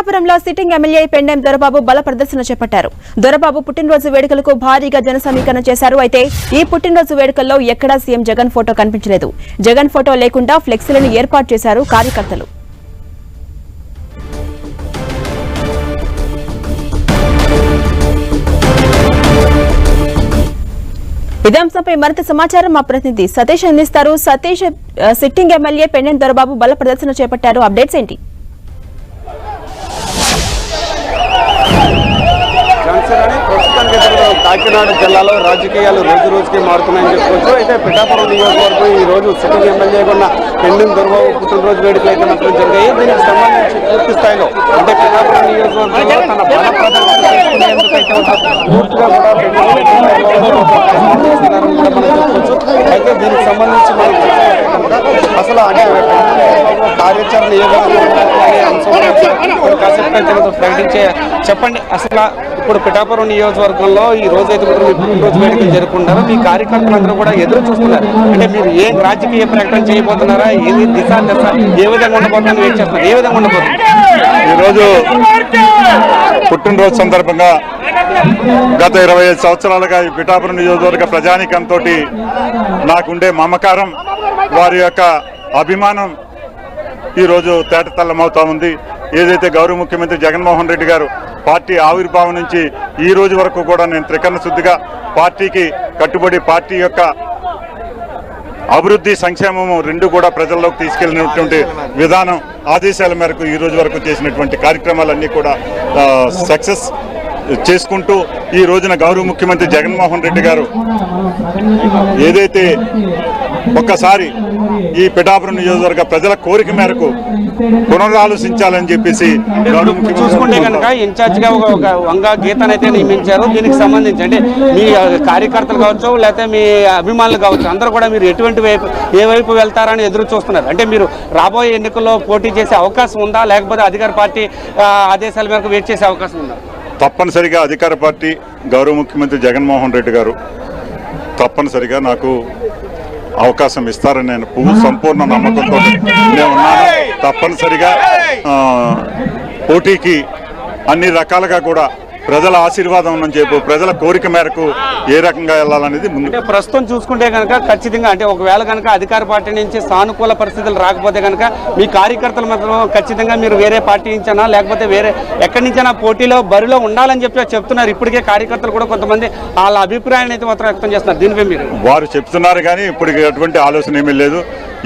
పిఠాపురంలో sitting MLA Pendem Dorababu బల ప్రదర్శన చేపట్టారు. దొరబాబు పుట్టినరోజు వేడుకలకు భారీగా జన సమీకరణ చేశారు. అయితే ఈ పుట్టినరోజు వేడుకల్లో ఎక్కడా సీఎం జగన్ ఫోటో కనిపించలేదు. జగన్ ఫోటో లేకుండా ఫ్లెక్సీలను ఏర్పాటు చేశారు కార్యకర్తలు. ఇదే అంశంపై మరింత సమాచారం మా ప్రతినిధి సతీష్ అందిస్తారు. సతీష్ సిట్టింగ్ ఎమ్మెల్యే పెండెం దొరబాబు బల ప్రదర్శన చేపట్టారు. అప్డేట్స్ ఏంటి? కాకినాడ జిల్లాలో రాజకీయాలు రోజు రోజుకి మారుతున్నాయని చెప్పుకోవచ్చు. అయితే పిఠాపురం నియోజకవర్గం ఈ రోజు సిట్టింగ్ ఎమ్మెల్యేగా ఉన్న పెండింగ్ దొరబాబు పుట్టినరోజు వేడుకలు అయితే మాత్రం జరిగాయి. దీనికి సంబంధించి పూర్తి స్థాయిలో అంటే పిఠాపురం నియోజకవర్గంలో తన బల ప్రదర్శన అయితే పూర్తిగా కూడా అయితే దీనికి సంబంధించి మనం అసలు అంటే కార్యాచరణ ఏ విధంగా ప్రకటించే చెప్పండి. అసలు ఇప్పుడు పిఠాపురం నియోజకవర్గంలో ఈ రోజు అయితే మీరు మీ పుట్టినరోజు వేడుకలు జరుపుకుంటారు మీ కార్యకర్తలందరూ కూడా ఎదురు చూస్తున్నారు. అంటే మీరు ఏం రాజకీయ ప్రకటన చేయబోతున్నారా? ఏది దిశ దశ? ఏ విధంగా ఉండబోతుందని వెయిట్ చేస్తున్నారు ఏ విధంగా ఉండబోతుంది? ఈరోజు పుట్టినరోజు సందర్భంగా గత ఇరవై ఐదు సంవత్సరాలుగా ఈ పిఠాపురం నియోజకవర్గ ప్రజానికంతో నాకుండే మమకారం వారి యొక్క అభిమానం ఈరోజు తేటతల్లమవుతా ఉంది. ఏదైతే గౌరవ ముఖ్యమంత్రి జగన్మోహన్ రెడ్డి గారు పార్టీ ఆవిర్భావం నుంచి ఈ రోజు వరకు కూడా నేను త్రికరణ శుద్ధిగా పార్టీకి కట్టుబడి పార్టీ యొక్క అభివృద్ధి సంక్షేమము రెండు కూడా ప్రజల్లోకి తీసుకెళ్ళినటువంటి విధానం ఆదేశాల మేరకు ఈ రోజు వరకు చేసినటువంటి కార్యక్రమాలన్నీ కూడా సక్సెస్ చేసుకుంటూ ఈ రోజున గౌరవ ముఖ్యమంత్రి జగన్మోహన్ రెడ్డి గారు ఏదైతే ఒక్కసారి ఈ పిఠాపురం నియోజకవర్గ ప్రజల కోరిక మేరకు పునరాలోచించాలని చెప్పేసి చూసుకుంటే కనుక ఇన్ఛార్జ్గా ఒక వంగ గీతనైతే నియమించారు. దీనికి సంబంధించి అంటే మీ కార్యకర్తలు కావచ్చు లేకపోతే మీ అభిమానులు కావచ్చు అందరూ కూడా మీరు ఎటువంటి వైపు ఏ వైపు వెళ్తారని ఎదురు చూస్తున్నారు? అంటే మీరు రాబోయే ఎన్నికల్లో పోటీ చేసే అవకాశం ఉందా? లేకపోతే అధికార పార్టీ ఆదేశాల మేరకు వెయిట్ చేసే అవకాశం ఉందా? తప్పనిసరిగా అధికార పార్టీ గౌరవ ముఖ్యమంత్రి జగన్మోహన్ రెడ్డి గారు తప్పనిసరిగా నాకు అవకాశం ఇస్తారని నేను పూ- సంపూర్ణ నమ్మకంతో నేను ఉన్నాను. తప్పనిసరిగా పోటీకి అన్ని రకాలుగా కూడా ప్రజల ఆశీర్వాదం అని చెప్పు ప్రజల కోరిక మేరకు ఏ రకంగా వెళ్ళాలనేది ముందు. ప్రస్తుతం చూసుకుంటే కనుక ఖచ్చితంగా అంటే ఒకవేళ కనుక అధికార పార్టీ నుంచి సానుకూల పరిస్థితులు రాకపోతే కనుక మీ కార్యకర్తలు మాత్రం ఖచ్చితంగా మీరు వేరే పార్టీ నుంచైనా లేకపోతే వేరే ఎక్కడి నుంచైనా పోటీలో బరిలో ఉండాలని చెప్పి చెప్తున్నారు. ఇప్పటికే కార్యకర్తలు కూడా కొంతమంది వాళ్ళ అభిప్రాయాన్ని అయితే మాత్రం వ్యక్తం చేస్తున్నారు. దీనిపై మీరు? వారు చెప్తున్నారు కానీ ఇప్పుడు ఎటువంటి ఆలోచన ఏమీ లేదు.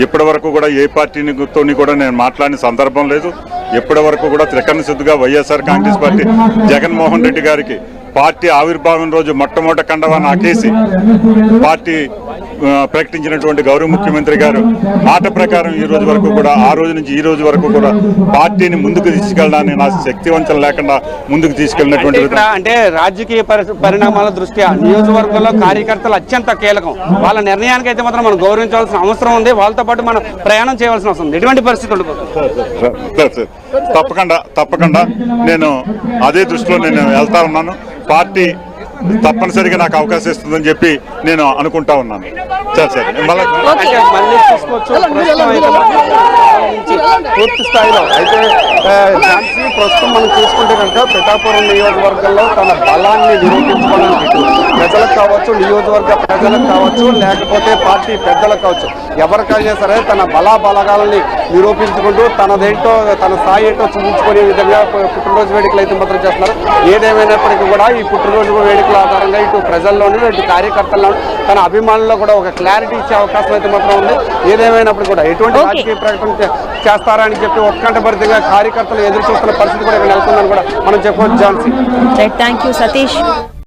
ఇప్పటి వరకు కూడా ఏ పార్టీతో కూడా నేను మాట్లాడిన సందర్భం లేదు. ఇప్పటి వరకు కూడా త్రికరణ శుద్ధిగా వైఎస్ఆర్ కాంగ్రెస్ పార్టీ జగన్మోహన్ రెడ్డి గారికి పార్టీ ఆవిర్భావం రోజు మొట్టమొదటి కండవా నాకేసి పార్టీ ప్రకటించినటువంటి గౌరవ ముఖ్యమంత్రి గారు మాట ప్రకారం ఈ రోజు వరకు కూడా ఆ రోజు నుంచి ఈ రోజు వరకు కూడా పార్టీని ముందుకు తీసుకెళ్ళడానికి నా శక్తి వంచన లేకుండా ముందుకు తీసుకెళ్ళినటువంటి అంటే రాజకీయ పరి- పరిణామాల దృష్ట్యా నియోజకవర్గంలో కార్యకర్తలు అత్యంత కీలకం. వాళ్ళ నిర్ణయానికి అయితే మాత్రం మనం గౌరవించవలసిన అవసరం ఉంది. వాళ్ళతో పాటు మనం ప్రయాణం చేయవలసిన అవసరం ఉంది. ఎటువంటి పరిస్థితి ఉండబోతుంది తప్పకుండా తప్పకుండా నేను అదే దృష్టిలో నేను వెళ్తా ఉన్నాను. పార్టీ తప్పనిసరిగా నాకు అవకాశం ఇస్తుందని చెప్పి నేను అనుకుంటా ఉన్నాను. సరే సరే మళ్ళీ సంబంధించి పూర్తి స్థాయిలో. అయితే ఝాన్సీ ప్రస్తుతం మనం చూసుకుంటే కనుక పిఠాపురం నియోజకవర్గంలో తన బలాన్ని నిరూపించుకోవడానికి ప్రజలకు కావచ్చు నియోజకవర్గ ప్రజలకు కావచ్చు లేకపోతే పార్టీ పెద్దలకు కావచ్చు ఎవరికైనా సరే తన బలా బలగాలని నిరూపించుకుంటూ తనదేంటో తన స్థాయి ఏంటో చూపించుకునే విధంగా పుట్టినరోజు వేడుకలు అయితే మాత్రం చేస్తున్నారు. ఏదేమైనప్పటికీ కూడా ఈ పుట్టినరోజు వేడుకల ఆధారంగా ఇటు ప్రజల్లోనూ ఇటు కార్యకర్తల్లోనూ తన అభిమానుల్లో కూడా ఒక క్లారిటీ ఇచ్చే అవకాశం అయితే మాత్రం ఉంది. ఏదేమైనప్పటికీ కూడా ఎటువంటి. రాజకీయ ప్రకటన చే- చేస్తారా అని చెప్పి ఉత్కంఠభరితంగా కార్యకర్తలు ఎదురు చూస్తున్న పరిస్థితి కూడా ఇక్కడ నెలకొందని కూడా మనం చెప్పుకోవచ్చు ఝాన్సీ. Thank you Satish.